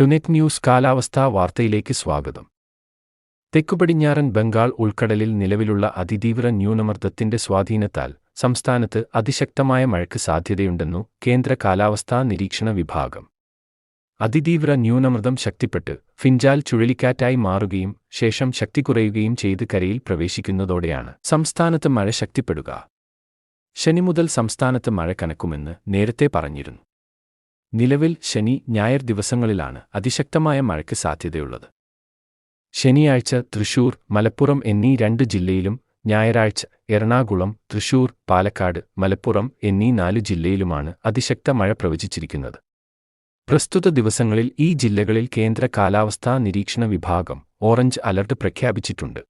ടുനെറ്റ് news കാലാവസ്ഥാ വാർത്തയിലേക്ക് സ്വാഗതം. തെക്കുപടിഞ്ഞാറൻ ബംഗാൾ ഉൾക്കടലിൽ നിലവിലുള്ള അതിതീവ്ര ന്യൂനമർദ്ദത്തിന്റെ സ്വാധീനത്താൽ സംസ്ഥാനത്ത് അതിശക്തമായ മഴയ്ക്ക് സാധ്യതയുണ്ടെന്നു കേന്ദ്ര കാലാവസ്ഥാ നിരീക്ഷണ വിഭാഗം. അതിതീവ്ര ന്യൂനമർദ്ദം ശക്തിപ്പെട്ട് ഫിഞ്ചാൽ ചുഴലിക്കാറ്റായി മാറുകയും ശേഷം ശക്തി കുറയുകയും ചെയ്ത് കരയിൽ പ്രവേശിക്കുന്നതോടെയാണ് സംസ്ഥാനത്ത് മഴ ശക്തിപ്പെടുക. ശനി മുതൽ സംസ്ഥാനത്ത് മഴ കനക്കുമെന്ന് നേരത്തെ പറഞ്ഞിരുന്നു. നിലവിൽ ശനി ഞായർ ദിവസങ്ങളിലാണ് അതിശക്തമായ മഴയ്ക്ക് സാധ്യതയുള്ളത്. ശനിയാഴ്ച തൃശൂർ മലപ്പുറം എന്നീ രണ്ട് ജില്ലയിലും ഞായറാഴ്ച എറണാകുളം തൃശൂർ പാലക്കാട് മലപ്പുറം എന്നീ നാല് ജില്ലയിലുമാണ് അതിശക്ത മഴ പ്രവചിച്ചിരിക്കുന്നത്. പ്രസ്തുത ദിവസങ്ങളിൽ ഈ ജില്ലകളിൽ കേന്ദ്ര കാലാവസ്ഥാ നിരീക്ഷണ വിഭാഗം ഓറഞ്ച് അലർട്ട് പ്രഖ്യാപിച്ചിട്ടുണ്ട്.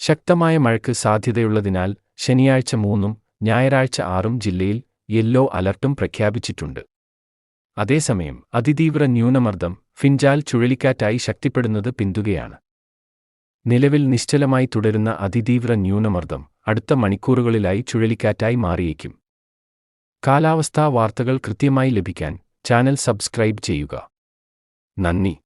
ശക്തമായ മഴയ്ക്ക് സാധ്യതയുള്ളതിനാൽ ശനിയാഴ്ച മൂന്നും ഞായറാഴ്ച ആറും ജില്ലയിൽ യെല്ലോ അലർട്ടും പ്രഖ്യാപിച്ചിട്ടുണ്ട്. അതേസമയം അതിതീവ്ര ന്യൂനമർദ്ദം ഫിൻജാൽ ചുഴലിക്കാറ്റായി ശക്തിപ്പെടുന്നത് പിന്തുകയാണ്. നിലവിൽ നിശ്ചലമായി തുടരുന്ന അതിതീവ്ര ന്യൂനമർദ്ദം അടുത്ത മണിക്കൂറുകളിലായി ചുഴലിക്കാറ്റായി മാറിയേക്കും. കാലാവസ്ഥാ വാർത്തകൾ കൃത്യമായി ലഭിക്കാൻ ചാനൽ സബ്സ്ക്രൈബ് ചെയ്യുക. നന്ദി.